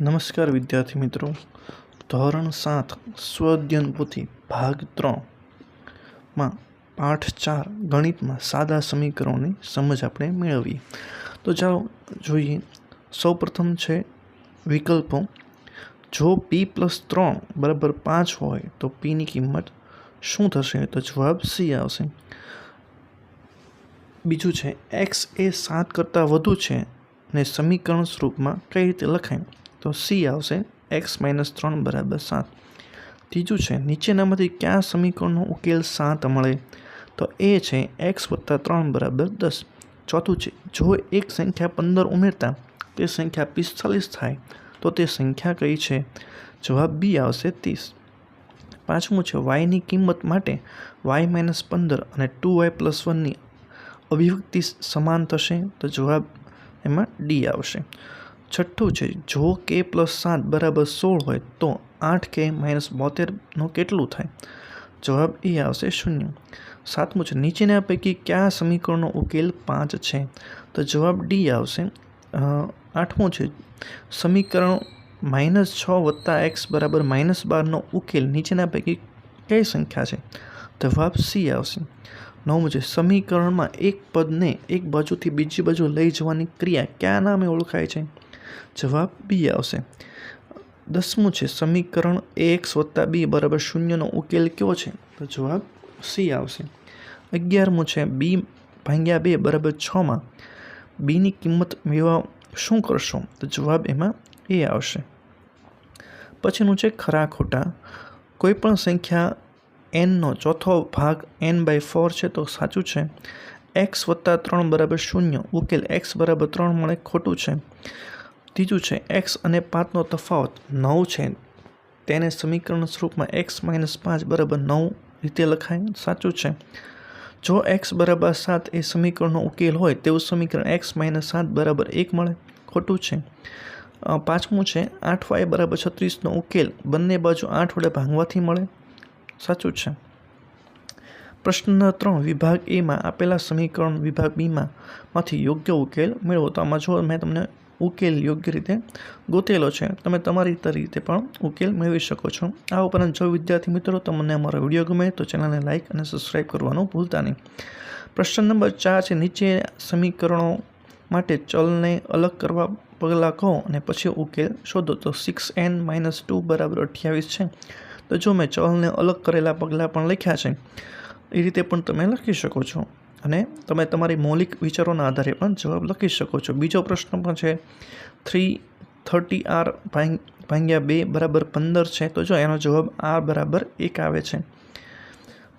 નમસ્કાર વિદ્યાર્થી મિત્રો. ધોરણ સાત સ્વઅધ્યયન પોથી ભાગ ત્રણમાં પાઠ ચાર, ગણિતમાં સાદા સમીકરણોની સમજ આપણે મેળવીએ. તો ચાલો જોઈએ. સૌપ્રથમ છે વિકલ્પો. જો પી પ્લસ ત્રણ બરાબર પાંચ હોય, તો પીની કિંમત શું થશે? તો જવાબ સી આવશે. બીજું છે એક્સ એ સાત કરતાં વધુ છે ને સમીકરણ સ્વરૂપમાં કઈ રીતે લખાય? તો સી આવશે. એક્સ માઇનસ ત્રણ બરાબર સાત. ત્રીજું છે, નીચેનામાંથી કયા સમીકરણનો ઉકેલ સાત મળે? તો એ છે, એક્સ વત્તા ત્રણ બરાબર દસ. ચોથું છે, જો એક સંખ્યા પંદર ઉમેરતા, તે સંખ્યા પિસ્તાલીસ થાય, તો તે સંખ્યા કઈ છે? જવાબ બી આવશે ત્રીસ. પાંચમું છે વાયની કિંમત માટે વાય માઇનસ પંદર અને ટુ વાય પ્લસ વનની અભિવ્યક્તિ સમાન થશે, તો જવાબ એમાં ડી આવશે. છઠ્ઠું છે. જો કે પ્લસ સાત બરાબર સોળ હોય, તો આઠ કે માઇનસ બોતેરનું કેટલું થાય? જવાબ એ આવશે શૂન્ય. સાતમું છે. નીચેના પૈકી કયા સમીકરણનો ઉકેલ પાંચ છે? તો જવાબ ડી આવશે. આઠમું છે. સમીકરણ માઇનસ છ વત્તા એક્સ બરાબર માઇનસ બારનો ઉકેલ નીચેના પૈકી કઈ સંખ્યા છે? જવાબ સી આવશે. નવમું છે. સમીકરણમાં એક પદને એક બાજુથી બીજી બાજુ લઈ જવાની ક્રિયા કયા નામે ઓળખાય છે? જવાબ બી આવશે. દસમું છે, સમીકરણ એક્સ વત્તા બી બરાબર શૂન્યનો ઉકેલ કયો છે? તો જવાબ સી આવશે. અગિયારમું છે, બી ભાંગ્યા બે બરાબર છમાં બીની કિંમત મેળવવા શું કરશો? તો જવાબ એમાં એ આવશે. પછીનું છે, ખરા ખોટા. કોઈપણ સંખ્યા એનનો ચોથો ભાગ એન બાય ફોર છે, તો સાચું છે. એક્સ વત્તા ત્રણ બરાબર શૂન્ય. ઉકેલ એક્સ બરાબર ત્રણ મળે ખોટું છે. ત્રીજું છે એક્સ અને પાંચનો તફાવત નવ છે. તેને સમીકરણ સ્વરૂપમાં એક્સ માઇનસ પાંચ બરાબર નવ રીતે લખાય. સાચું છે. જો એક્સ બરાબર સાત એ સમીકરણનો ઉકેલ હોય, તેવું સમીકરણ એક્સ માઇનસ સાત બરાબર એક મળે. ખોટું છે. પાંચમું છે, આઠ વાય બરાબર છત્રીસનો ઉકેલ બંને બાજુ આઠ વડે ભાંગવાથી મળે. સાચું છે. પ્રશ્ન ત્રણ, વિભાગ એમાં આપેલા સમીકરણ વિભાગ બીમાં યોગ્ય ઉકેલ મેળવો. તો આમાં જો મેં તમને ઉકેલ યોગ્ય રીતે ગોતેલો છે. તમે તમારી રીતે પણ ઉકેલ મેળવી શકો છો. આ ઉપરાંત જો વિદ્યાર્થી મિત્રો તમને અમારો વીડિયો ગમે તો ચેનલને લાઇક અને સબસ્ક્રાઈબ કરવાનું ભૂલતા નહીં. પ્રશ્ન નંબર ચાર છે, નીચે સમીકરણો માટે ચલને અલગ કરવા પગલાં કહો અને પછી ઉકેલ શોધો. તો સિક્સ એન માઇનસ ટુ બરાબર અઠ્યાવીસ છે. તો જો મેં ચલને અલગ કરેલા પગલાં પણ લખ્યા છે, એ રીતે પણ તમે લખી શકો છો. અને તમે તમારી મૌલિક વિચારોના આધારે પણ જવાબ લખી શકો છો. બીજો પ્રશ્ન પણ છે થ્રી થર્ટી આર ભાંગ્યા બે બરાબર પંદર છે. તો જો એનો જવાબ આર બરાબર એક આવે છે.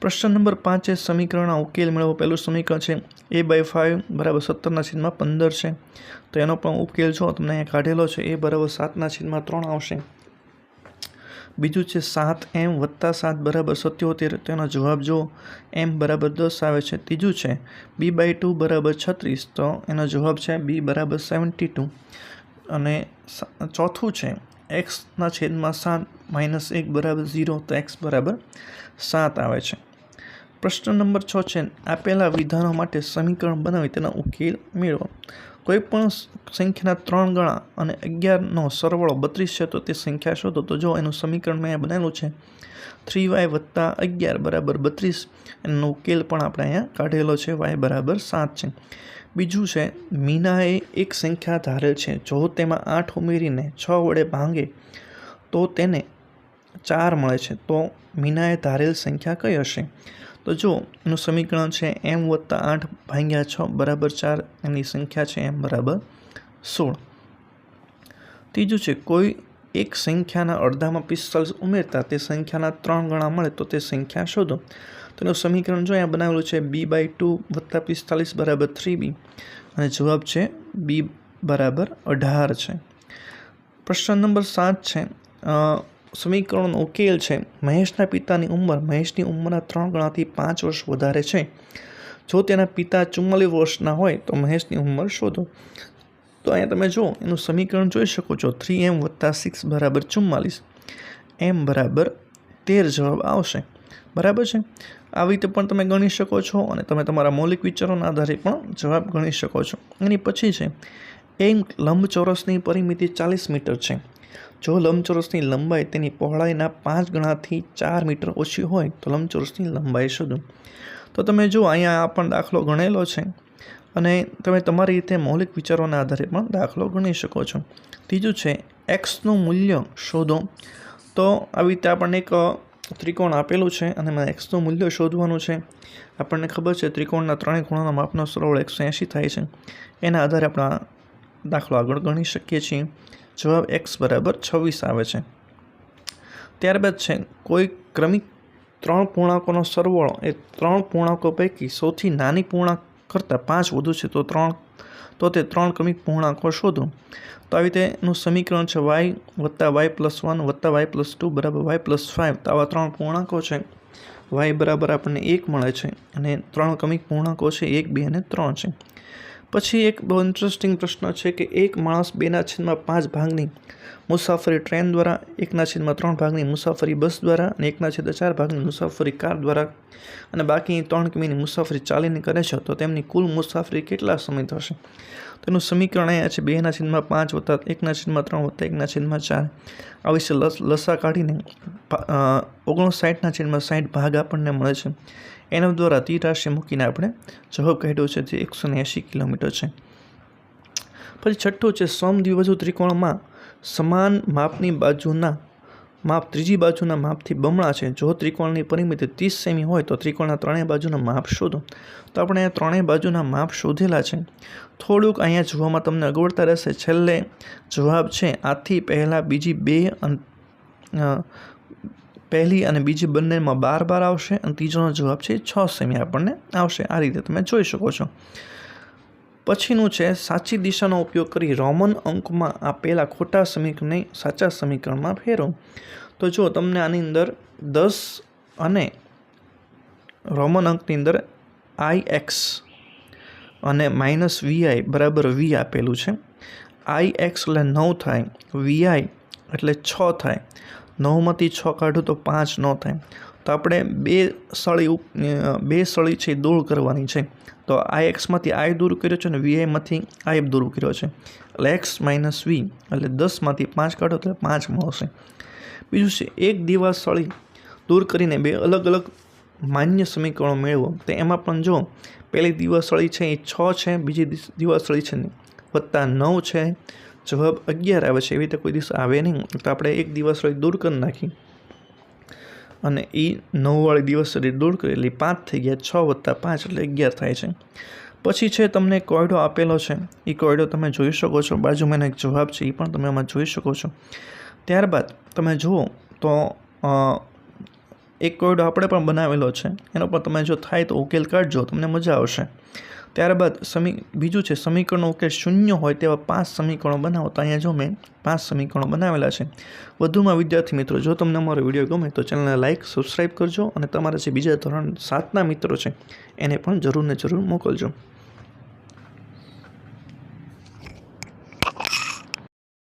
પ્રશ્ન નંબર પાંચ છે, સમીકરણના ઉકેલ મેળવો. પહેલું સમીકરણ છે એ બાય ફાઇવ બરાબર સત્તરના છેદમાં પંદર છે. તો એનો પણ ઉકેલ જો તમને અહીંયા કાઢેલો છે એ બરાબર સાતના છેદમાં ત્રણ આવશે. બીજું છે સાત એમ વત્તા સાત બરાબર સત્યોતેર. તેનો જવાબ જો એમ બરાબર દસ આવે છે, ત્રીજું છે બી બાય ટુ બરાબર છત્રીસ, તો એનો જવાબ છે બી બરાબર સેવન્ટી ટુ. અને ચોથું છે એક્સના છેદમાં સાત માઇનસ એક બરાબર ઝીરો, તો એક્સ બરાબર સાત આવે છે. પ્રશ્ન નંબર છ છે, આપેલા વિધાનો માટે સમીકરણ બનાવી તેનો ઉકેલ મેળવો. કોઈ પણ સંખ્યાના ત્રણ ગણા અને અગિયારનો સરવાળો બત્રીસ છે તો તે સંખ્યા શોધો. તો જો એનું સમીકરણ મેં બનાવેલું છે થ્રી વાય વત્તા અગિયાર બરાબર બત્રીસ, એનો ઉકેલ પણ આપણે અહીંયા કાઢેલો છે વાય બરાબર સાત છે. બીજું છે મીનાએ એક સંખ્યા ધારેલ છે, જો તેમાં આઠ ઉમેરીને છ વડે ભાંગે, તો તેને ચાર મળે છે. તો મીનાએ ધારેલ સંખ્યા કઈ હશે? તો જો એનું સમીકરણ છે એમ વત્તા આઠ ભાગ્યા છ બરાબર ચાર, એની સંખ્યા છે એમ બરાબર સોળ. ત્રીજું છે, કોઈ એક સંખ્યાના અડધામાં પિસ્તાલીસ ઉમેરતા તે સંખ્યાના ત્રણ ગણા મળે તો તે સંખ્યા શોધો. તો એનું સમીકરણ જો અહીંયા બનાવેલું છે બી બાય ટુ વત્તા પિસ્તાલીસ બરાબર થ્રી બી અને જવાબ છે બી બરાબર અઢાર છે. પ્રશ્ન નંબર સાત છે સમીકરણનો ઉકેલ છે. મહેશના પિતાની ઉંમર, મહેશની ઉંમરના ત્રણ ગણાથી પાંચ વર્ષ વધારે છે. જો તેના પિતા ચુમ્માલીસ વર્ષના હોય, તો મહેશની ઉંમર શોધો. તો અહીંયા તમે જુઓ, એનું સમીકરણ જોઈ શકો છો. થ્રી એમ વત્તા સિક્સ બરાબર ચુમ્માલીસ. એમ બરાબર તેર જવાબ આવશે. બરાબર છે? આવી રીતે પણ તમે ગણી શકો છો અને તમે તમારા મૌલિક વિચારોના આધારે પણ જવાબ ગણી શકો છો. એની પછી છે એમ લંબચોરસની પરિમિતિ ચાલીસ મીટર છે. જો લંબચોરસની લંબાઈ તેની પહોળાઈના પાંચ ગણાથી ચાર મીટર ઓછી હોય, તો લંબચોરસની લંબાઈ શોધો. તો તમે જુઓ, અહીંયા આ પણ દાખલો ગણેલો છે અને તમે તમારી રીતે મૌલિક વિચારોના આધારે પણ દાખલો ગણી શકો છો. ત્રીજું છે, એક્સનું મૂલ્ય શોધો. તો આવી રીતે આપણને એક ત્રિકોણ આપેલું છે અને એમાં એક્સનું મૂલ્ય શોધવાનું છે. આપણને ખબર છે, ત્રિકોણના ત્રણેય ખૂણાના માપનો સરવાળો એકસો એંશી થાય છે. એના આધારે આપણે દાખલો આગળ ગણી શકીએ છીએ. જવાબ એક્સ બરાબર છવ્વીસ આવે છે. ત્યારબાદ છે, કોઈ ક્રમિક ત્રણ પૂર્ણાંકોનો સરવાળો એ ત્રણ પૂર્ણાંકો પૈકી સૌથી નાની પૂર્ણાંક કરતાં પાંચ વધુ છે, તો ત્રણ, તો તે ત્રણ ક્રમિક પૂર્ણાંકો શોધો. તો આવી રીતે એનું સમીકરણ છે વાય વત્તા વાય પ્લસ વન વત્તા વાય પ્લસ ટુ બરાબર વાય પ્લસ ફાઇવ તો આવા ત્રણ પૂર્ણાંકો છે. વાય બરાબર આપણને એક મળે છે અને ત્રણ ક્રમિક પૂર્ણાંકો છે, એક, બે અને ત્રણ છે. પછી એક બહુ ઇન્ટરેસ્ટિંગ પ્રશ્ન છે કે એક માણસ બેના છેદમાં પાંચ ભાગની મુસાફરી ટ્રેન દ્વારા, એકના છેદમાં ત્રણ ભાગની મુસાફરી બસ દ્વારા અને એકના છેદ ચાર ભાગની મુસાફરી કાર દ્વારા અને બાકી ત્રણ કિમીની મુસાફરી ચાલીને કરે છે, તો તેમની કુલ મુસાફરી કેટલા સમય થશે? તેનું સમીકરણ અહીંયા છે. બેના છેદમાં પાંચ વત્તા એકના છેદમાં ત્રણ વત્તા એકના છેદમાં ચાર. આ વિશે લસ, લસા કાઢીને ઓગણસાઠના છેદમાં સાઠ ભાગ આપણને મળે છે. એના દ્વારા તીર રાશિ મૂકીને આપણે જવાબ કાઢ્યો છે જે એકસો ને એંશી કિલોમીટર છે. પછી છઠ્ઠું છે સમદ્વિબાજુ ત્રિકોણમાં સમાન માપની બાજુના માપ ત્રીજી બાજુના માપથી બમણા છે. જો ત્રિકોણની પરિમિતિ ત્રીસ સેમી હોય તો ત્રિકોણના ત્રણેય બાજુના માપ શોધો. તો આપણે ત્રણેય બાજુના માપ શોધેલા છે. થોડુંક અહીંયા જોવામાં તમને અગવડતા રહેશે. છેલ્લે જવાબ છે, આથી પહેલાં બીજી બે પહેલી અને બીજી બંનેમાં બાર બાર આવશે અને ત્રીજોનો જવાબ છે, છ સેમી આપણને આવશે. આ રીતે તમે જોઈ શકો છો. પછીનું છે, સાચી દિશાનો ઉપયોગ કરી રોમન અંકમાં આપેલા ખોટા સમીકરણને સાચા સમીકરણમાં ફેરવો તો જો તમને આની અંદર દસ અને રોમન અંકની અંદર આઈ એક્સ અને માઇનસ વીઆઈ બરાબર વી આપેલું છે. આઈ એક્સ એટલે નવ થાય વીઆઈ એટલે છ થાય. નવમાંથી છ કાઢું તો પાંચ ન થાય. તો આપણે બે સળી બે સળી છે દૂર કરવાની છે. તો આ એક્સમાંથી આઈ દૂર કર્યો છે અને વીઆઈમાંથી આઈ દૂર કર્યો છે. એટલે એક્સ માઇનસ વી એટલે દસમાંથી પાંચ કાઢો એટલે પાંચ મળશે. બીજું છે, એક દિવાસ સળી દૂર કરીને બે અલગ અલગ માન્ય સમીકરણો મેળવો. તો એમાં પણ જો પહેલી દિવસળી છે એ છ છે, બીજી દિવસળી છે વત્તા નવ છે. જવાબ અગિયાર આવે છે. એવી રીતે કોઈ દિવસ આવે નહીં. તો આપણે એક દિવસળી દૂર કરી નાખી. અને એ નવવાળી દિવસ સુધી દૂર કરેલી પાંચ થઈ ગયા છ વત્તા પાંચ એટલે અગિયાર થાય છે. પછી છે તમને કોયડો આપેલો છે. એ કોયડો તમે જોઈ શકો છો. બાજુમાં એક જવાબ છે એ પણ તમે આમાં જોઈ શકો છો. ત્યારબાદ તમે જુઓ તો એક કોયડો આપણે પણ બનાવેલો છે. એનો પણ તમે જો થાય તો ઉકેલ કાઢજો, તમને મજા આવશે. ત્યારબાદ સમી, બીજું છે, સમીકરણનો ઉકેલ શૂન્ય હોય તેવા પાંચ સમીકરણો બનાવો તો અહીંયા જો મેં પાંચ સમીકરણો બનાવેલા છે. વધુમાં વિદ્યાર્થી મિત્રો, જો તમને અમારો વીડિયો ગમે તો ચેનલને લાઇક સબસ્ક્રાઈબ કરજો અને તમારા જે બીજા ધોરણ સાતના મિત્રો છે, એને પણ જરૂર ને જરૂર મોકલજો.